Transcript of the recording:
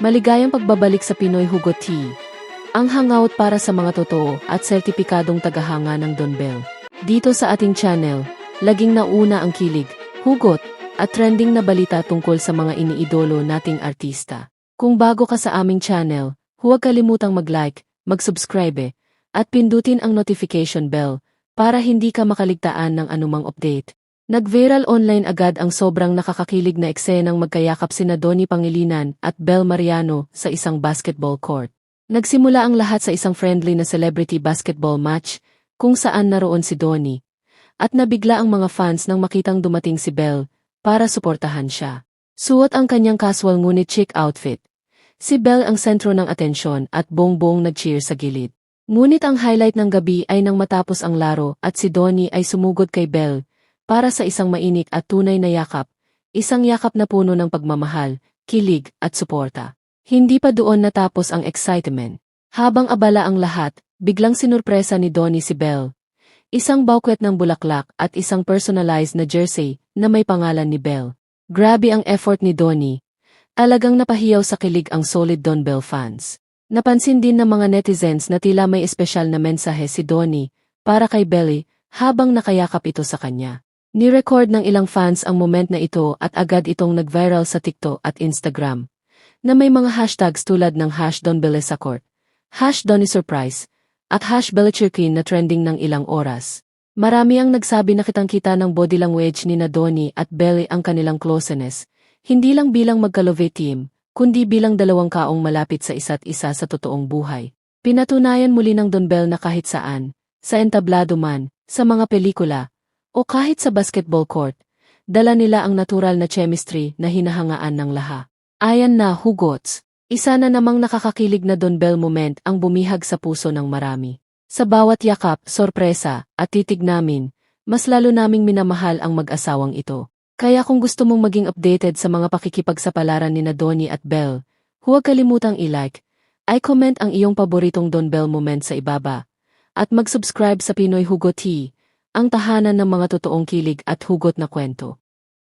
Maligayang pagbabalik sa Pinoy Hugot Tea. Ang hangout para sa mga totoo at sertipikadong tagahanga ng Don Bell. Dito sa ating channel, laging nauna ang kilig, hugot, at trending na balita tungkol sa mga iniidolo nating artista. Kung bago ka sa aming channel, huwag kalimutang mag-like, mag-subscribe, at pindutin ang notification bell para hindi ka makaligtaan ng anumang update. Nag-viral online agad ang sobrang nakakakilig na eksenang magkayakap sina Donnie Pangilinan at Bel Mariano sa isang basketball court. Nagsimula ang lahat sa isang friendly na celebrity basketball match kung saan naroon si Donnie. At nabigla ang mga fans nang makitang dumating si Bel para suportahan siya. Suot ang kanyang casual ngunit chic outfit. Si Bel ang sentro ng atensyon at bongbong nag-cheer sa gilid. Ngunit ang highlight ng gabi ay nang matapos ang laro at si Donnie ay sumugod kay Bel para sa isang mainik at tunay na yakap, isang yakap na puno ng pagmamahal, kilig at suporta. Hindi pa doon natapos ang excitement. Habang abala ang lahat, biglang sinurpresa ni Donnie si Belle. Isang bouquet ng bulaklak at isang personalized na jersey na may pangalan ni Belle. Grabe ang effort ni Donnie. Alagang napahiyaw sa kilig ang solid Don Bell fans. Napansin din ng mga netizens na tila may espesyal na mensahe si Donnie para kay Belly habang nakayakap ito sa kanya. Ni-record ng ilang fans ang moment na ito at agad itong nag-viral sa TikTok at Instagram na may mga hashtags tulad ng hash Don Belesacort, hash Donny Surprise, at hash Belichirkin na trending ng ilang oras. Marami ang nagsabi na kitang-kita ng body language ni na Donnie at Belly ang kanilang closeness, hindi lang bilang magkalove team, kundi bilang dalawang kaong malapit sa isa't isa sa totoong buhay. Pinatunayan muli ng Don Bell na kahit saan, sa entablado man, sa mga pelikula, o kahit sa basketball court, dala nila ang natural na chemistry na hinahangaan ng laha. Ayan na, hugots. Isa na namang nakakakilig na Don Bell moment ang bumihag sa puso ng marami. Sa bawat yakap, sorpresa, at titig namin, mas lalo naming minamahal ang mag-asawang ito. Kaya kung gusto mong maging updated sa mga pakikipagsapalaran ni na Donnie at Bell, huwag kalimutang i-like, i-comment ang iyong paboritong Don Bell moment sa ibaba, at mag-subscribe sa Pinoy Hugot Tea, ang tahanan ng mga totoong kilig at hugot na kwento.